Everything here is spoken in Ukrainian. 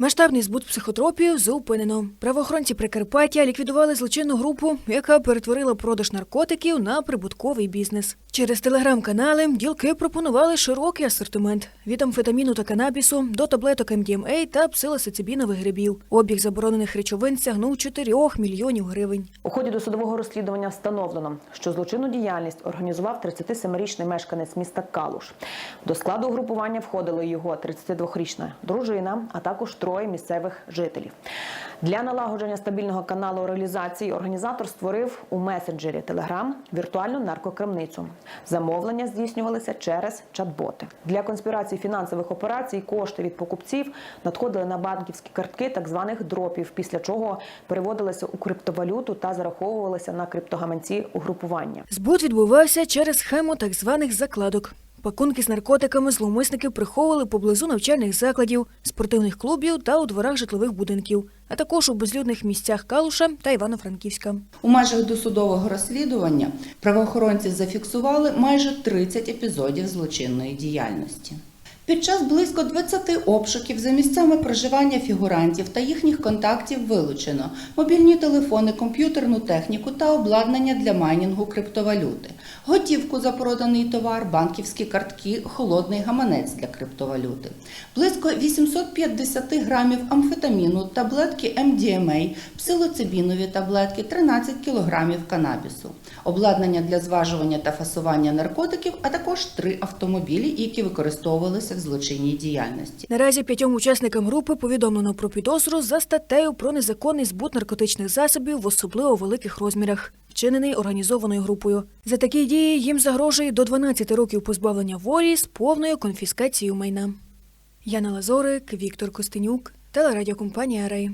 Масштабний збут психотропію зупинено. Правоохоронці Прикарпаття ліквідували злочинну групу, яка перетворила продаж наркотиків на прибутковий бізнес. Через телеграм-канали ділки пропонували широкий асортимент від амфетаміну та канабісу до таблеток МДМА та псилосоцибінових грибів. Обіг заборонених речовин сягнув 4 мільйонів гривень. У ході досудового розслідування встановлено, що злочинну діяльність організував 37-річний мешканець міста Калуш. До складу угрупування входили його 32-річна дружина, а також троє місцевих жителів. Для налагодження стабільного каналу реалізації організатор створив у месенджері Telegram віртуальну наркокрамницю. Замовлення здійснювалися через чат-боти. Для конспірації фінансових операцій кошти від покупців надходили на банківські картки так званих дропів, після чого переводилися у криптовалюту та зараховувалися на криптогаманці угрупування. Збут відбувався через схему так званих закладок. Пакунки з наркотиками зловмисники приховували поблизу навчальних закладів, спортивних клубів та у дворах житлових будинків, а також у безлюдних місцях Калуша та Івано-Франківська. У межах досудового розслідування правоохоронці зафіксували майже 30 епізодів злочинної діяльності. Під час близько 20 обшуків за місцями проживання фігурантів та їхніх контактів вилучено мобільні телефони, комп'ютерну техніку та обладнання для майнінгу криптовалюти, готівку за проданий товар, банківські картки, холодний гаманець для криптовалюти, близько 850 грамів амфетаміну, таблетки MDMA, псилоцибінові таблетки, 13 кілограмів канабісу, обладнання для зважування та фасування наркотиків, а також три автомобілі, які використовувалися в злочинній діяльності. Наразі п'ятьом учасникам групи повідомлено про підозру за статтею про незаконний збут наркотичних засобів в особливо великих розмірах, вчинений організованою групою. За такі дії їм загрожує до 12 років позбавлення волі з повною конфіскацією майна. Яна Лазорик, Віктор Костенюк, телерадіокомпанія Рей.